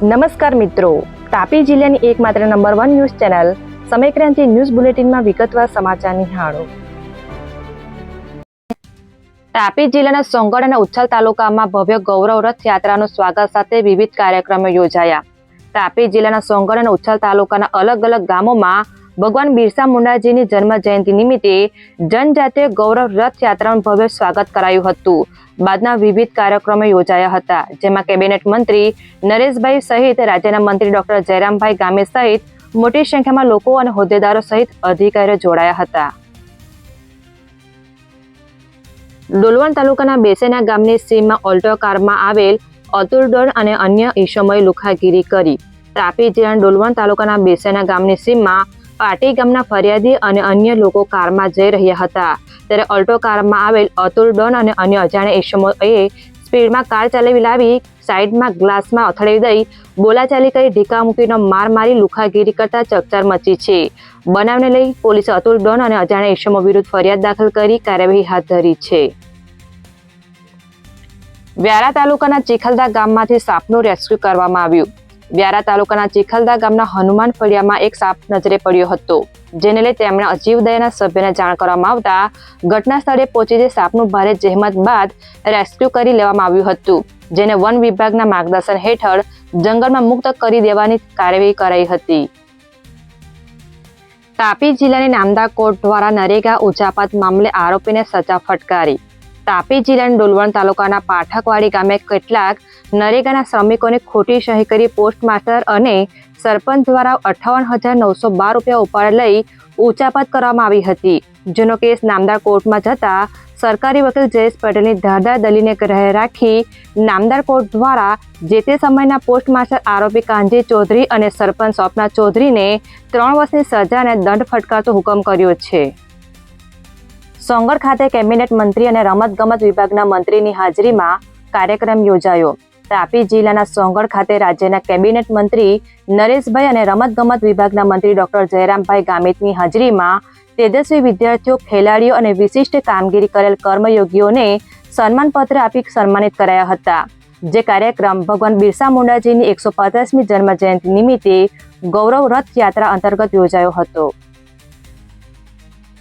નમસ્કાર મિત્રો. તાપી જિલ્લાની એકમાત્ર number one news channel Samaykranti news બુલેટિનમાં વિગતવાર સમાચાર નિહાળો. તાપી જિલ્લાના સોંગઢ અને ઉચ્છલ તાલુકામાં ભવ્ય ગૌરવ રથ યાત્રાનું સ્વાગત સાથે વિવિધ કાર્યક્રમો યોજાયા. તાપી જિલ્લાના સોંગઢ અને ઉચ્છલ તાલુકાના અલગ અલગ ગામોમાં ભગવાન બિરસા મુંડાજીની જન્મ જયંતિ નિમિત્તે જનજાતીય ગૌરવ રથ યાત્રાનું ભવ્ય સ્વાગત કરાયું હતું. બાદના વિવિધ કાર્યક્રમો યોજાયા હતા, જેમાં કેબિનેટ મંત્રી નરેશભાઈ સહિત રાજ્યના મંત્રી ડોક્ટર જયરામભાઈ ગામે સહિત મોટી સંખ્યામાં લોકો અને હોદ્દેદારો સહિત અધિકારીઓ જોડાયા હતા. ડોલવણ તાલુકાના બેસેના ગામની સીમમાં ઓલ્ટો કારમાં આવેલ અતુલ અને અન્ય ઈસમોએ લુખાગીરી કરી. તાપી જિલ્લાના ડોલવણ તાલુકાના બેસેના ગામની સીમમાં પાટી ગામના ફરિયાદી અને અન્ય લોકો કારમાં જઈ રહ્યા હતા. ત્યારે ઓલ્ટો કારમાં આવેલ અતુલ ડોન અને અન્ય અજાણ્યા ઈસમોએ સ્પીડમાં કાર ચલાવી લાવી સાઈડમાં ગ્લાસમાં અથડાવી દઈ બોલાચાલી કરી ઢીકા મૂકીનો માર મારી લુખાગીરી કરતા ચકચાર મચી છે. બનાવને લઈ પોલીસે અતુલ ડોન અને અજાણ્યા ઈસમો વિરુદ્ધ ફરિયાદ દાખલ કરી કાર્યવાહી હાથ ધરી છે. વ્યારા તાલુકાના ચીખલદા ગામમાંથી સાપનું રેસ્ક્યુ કરવામાં આવ્યું. વ્યારા તાલુકાના ચીખલદા ગામના હનુમાન ફળિયામાં એક સાપ નજરે પડ્યો હતો, જેને લઈ તેમણે અજીવદયાના સભ્યને જાણ કરવામાં આવતા ઘટના સ્થળે પહોંચી જે સાપનું ભારે જહેમત બાદ રેસ્ક્યુ કરી લેવામાં આવ્યું હતું, જેને વન વિભાગના માર્ગદર્શન હેઠળ જંગલમાં મુક્ત કરી દેવાની કાર્યવાહી કરાઈ હતી. તાપી જિલ્લાની નામદા કોર્ટ દ્વારા નરેગા ઉજાપાત મામલે આરોપીને સજા ફટકારી. તાપી જિલ્લાના ડોલવણ તાલુકાના પાઠકવાડી ગામે કેટલાક નરેગાના શ્રમિકોને ખોટી સહી કરી પોસ્ટમાસ્ટર અને સરપંચ દ્વારા અઠાવન હજાર નવસો બાર રૂપિયા ઉપાડ લઈ ઉચાપત કરવામાં આવી હતી. જેનો કેસ નામદાર કોર્ટમાં જતા સરકારી વકીલ જયેશ પટેલની ધારદાર દલીને ગ્રહે રાખી નામદાર કોર્ટ દ્વારા જે તે સમયના પોસ્ટમાસ્ટર આરોપી કાંજી ચૌધરી અને સરપંચ સ્વપ્ના ચૌધરીને ત્રણ વર્ષની સજા અને દંડ ફટકારતો હુકમ કર્યો છે. સોંગઢ ખાતે કેબિનેટ મંત્રી અને રમતગમત વિભાગના મંત્રીની હાજરીમાં કાર્યક્રમ યોજાયો. તાપી જિલ્લાના સોંગળ ખાતે રાજ્યના કેબિનેટ મંત્રી નરેશભાઈ અને રમતગમત વિભાગના મંત્રી ડોક્ટર જયરામભાઈ ગામિતની હાજરીમાં તેજસ્વી વિદ્યાર્થીઓ, ખેલાડીઓ અને વિશિષ્ટ કામગીરી કરેલ કર્મયોગીઓને સન્માનપત્ર આપી સન્માનિત કરાયા હતા. જે કાર્યક્રમ ભગવાન બિરસા મુંડાજીની એકસો પચાસમી જન્મ જયંતિ નિમિત્તે ગૌરવ રથ યાત્રા અંતર્ગત યોજાયો હતો.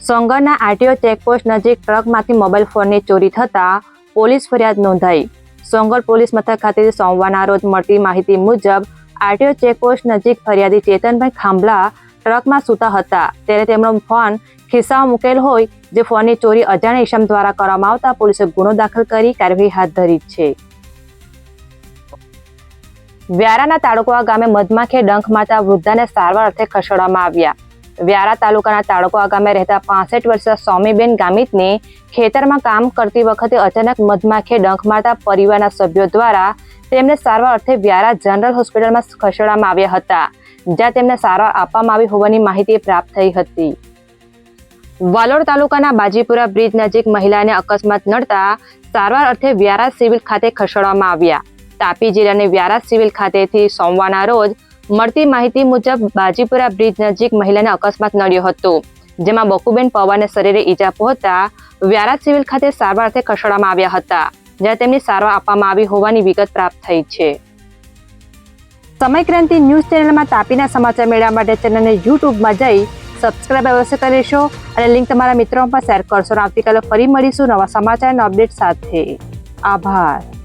સોંગરના આરટીઓ ચેકપોસ્ટ નજીક ટ્રકમાંથી મોબાઈલ ફોનની ચોરી થતાં પોલીસ ફરિયાદ નોંધાઈ. સોંગર પોલીસ મથક ખાતે સોમવારના રોજ મળતી માહિતી મુજબ, આરટીઓ ચેકપોસ્ટ નજીક ફરિયાદી ચેતનભાઈ ખાંભલા ટ્રકમાં સૂતા હતા. ત્યારે તેમનો ફોન ખિસ્સામાં મૂકેલ હોય, જે ફોનની ચોરી અજાણ્યા ઈસમ દ્વારા કરવામાં આવતા પોલીસે ગુનો દાખલ કરી કાર્યવાહી હાથ ધરી છે. વ્યારાના તાડકવા ગામે મધમાખે ડંખ મારતા વૃદ્ધાને સારવાર અર્થે ખસેડવામાં આવ્યા. વ્યારા તાલુકાના તાળકો ગામે રહેતા પાસઠ વર્ષના સ્વામીબેન ગામિતને ખેતરમાં કામ કરતી વખતે અચાનક મધમાખીએ ડંખ મારતા પરિવારના સભ્યો દ્વારા તેમને સારવાર અર્થે વ્યારા જનરલ હોસ્પિટલમાં ખસેડવામાં આવ્યા હતા, જ્યાં તેમને સારવાર આપવામાં આવી હોવાની માહિતી પ્રાપ્ત થઈ હતી. વાલોડ તાલુકાના બાજીપુરા બ્રિજ નજીક મહિલાને અકસ્માત નડતા સારવાર અર્થે વ્યારા સિવિલ ખાતે ખસેડવામાં આવ્યા. તાપી જિલ્લાની વ્યારા સિવિલ ખાતેથી સોમવારના રોજ મળતી માહિતી મુજબ બાજીપુરા બ્રિજ નજીક મહિલાને અકસ્માત નડ્યો હતો, જેમાં બકુબેન પવારને શરીરે ઈજા પહોંચતા વ્યારા સિવિલ ખાતે સારવાર અર્થે ખસેડવામાં આવ્યા હતા, જ્યાં તેમની સારવાર આપવામાં આવી હોવાની વિગત પ્રાપ્ત થઈ છે. સમયક્રાંતિ ન્યૂઝ ચેનલમાં તાપીના સમાચાર મેળવવા માટે ચેનલને યુટ્યુબમાં જઈ સબસ્ક્રાઇબ અવશ્ય કરી લેશો અને લિંક તમારા મિત્રો પણ શેર કરશો. અને આવતીકાલે ફરી મળીશું નવા સમાચારના અપડેટ સાથે. આભાર.